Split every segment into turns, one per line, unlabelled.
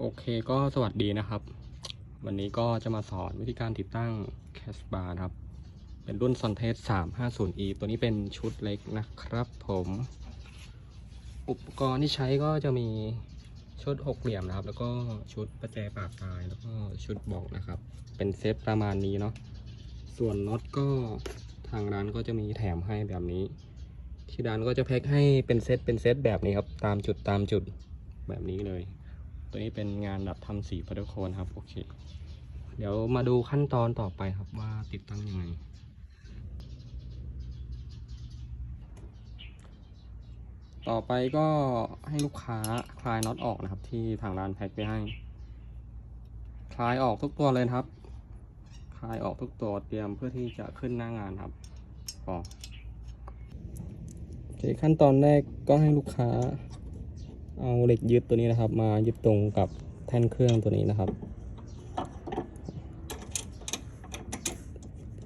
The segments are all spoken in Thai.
โอเคก็สวัสดีนะครับ วันนี้ก็จะมาสอนวิธีการติดตั้งแคสบาร์ครับ เป็นรุ่น s o n t e s 350e ตัวนี้เป็นชุดเล็กนะครับผม อุปกรณ์ที่ใช้ก็จะมีชุดหกเหลี่ยมนะครับ แล้วก็ชุดประแจปากตายแล้วก็ชุดบอกนะครับ เป็นเซตประมาณนี้เนาะส่วนน็อตก็ทางร้านก็จะมีแถมให้แบบนี้ ที่ร้านก็จะแพ็คให้เป็นเซตเป็นเซตแบบนี้ครับ ตามจุดตามจุดแบบนี้เลย ตัวนี้เป็นงานดัดทำสีพัตเตอร์โคนครับโอเค เดี๋ยวมาดูขั้นตอนต่อไปครับว่าติดตั้งยังไงต่อไปก็ให้ลูกค้าคลายน็อตออกนะครับ ที่ทางร้านแพ็คไปให้ คลายออกทุกตัวเลยครับ คลายออกทุกตัวเตรียมเพื่อที่จะขึ้นหน้างานครับพอโอเคขั้นตอนแรกก็ให้ลูกค้า เอาเหล็กยึดตัวนี้นะครับ มายึดตรงกับแท่นเครื่องตัวนี้นะครับ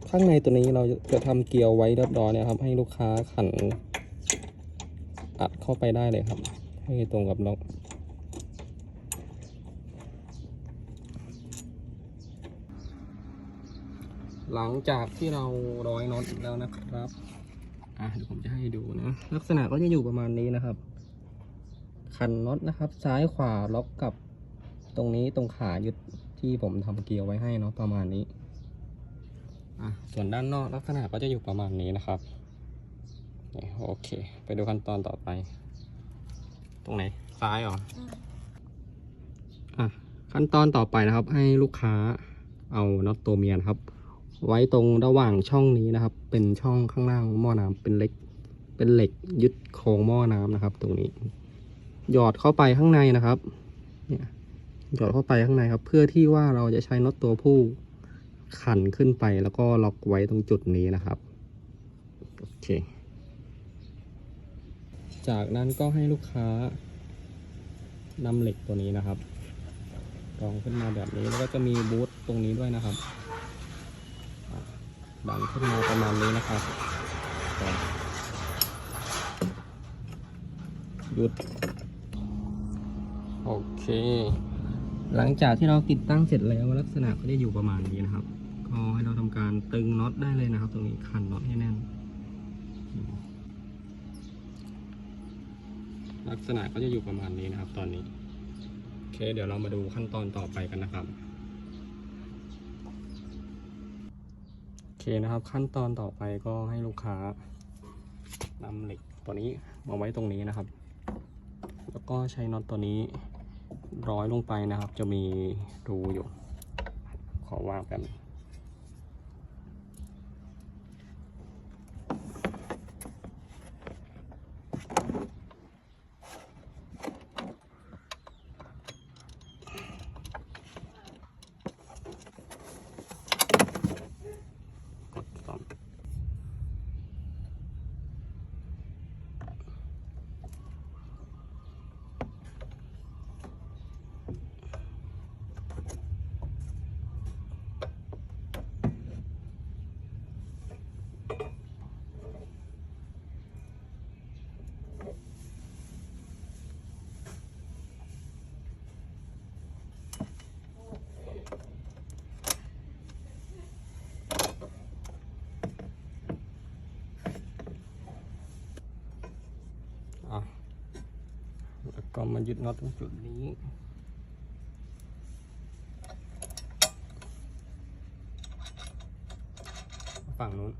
ข้างในตัวนี้เราจะทำเกลียวไว้เรียบร้อยเนะครับ ให้ลูกค้าขันอัดเข้าไปได้เลยครับ ให้ตรงกับล็อกหลังจากที่เราร้อยน็อตแล้วนะครับ อะเดี๋ยวผมจะให้ดูนะ ลักษณะก็จะอยู่ประมาณนี้นะครับ ขันน็อตนะครับ ซ้ายขวาล็อกกับตรงนี้ตรงขายึดที่ผมทำเกลียวไว้ให้เนาะประมาณนี้อะส่วนด้านนอกลักษณะก็จะอยู่ประมาณนี้นะครับโอเค ไปดูขั้นตอนต่อไป ตรงไหนซ้ายเหรออะขั้นตอนต่อไปนะครับ ให้ลูกค้าเอาน็อตตัวเมียนะครับ ไว้ตรงระหว่างช่องนี้นะครับ เป็นช่องข้างล่างหม้อน้ำเป็นเหล็ก เป็นเหล็กยึดโครงหม้อน้ำนะครับ ตรงนี้ หยอดเข้าไปข้างในนะครับเนี่ยหยอดเข้าไปข้างในครับ เพื่อที่ว่าเราจะใช้น็อตตัวผู้ขันขึ้นไปแล้วก็ล็อกไว้ตรงจุดนี้นะครับโอเค จากนั้นก็ให้ลูกค้านำเหล็กตัวนี้นะครับรองขึ้นมาแบบนี้แล้วก็จะมีบูทตรงนี้ด้วยนะครับดันขึ้นมาประมาณนี้นะครับหยุด โอเค หลังจากที่เราติดตั้งเสร็จแล้วลักษณะก็จะอยู่ประมาณนี้นะครับ ก็ให้เราทำการตึงน็อตได้เลยนะครับ ตรงนี้ขันน็อตให้แน่น ลักษณะก็จะอยู่ประมาณนี้นะครับ ตอนนี้ โอเค เดี๋ยวเรามาดูขั้นตอนต่อไปกันนะครับโอเคนะครับ ขั้นตอนต่อไปก็ให้ลูกค้านำเหล็กตัวนี้มาไว้ตรงนี้นะครับ แล้วก็ใช้น็อตตัวนี้ ร้อยลงไปนะครับ จะมีรูอยู่ ขอวางแป๊บ ก็มายึดน็อตตรงจุดนี้ ฝั่งนู้น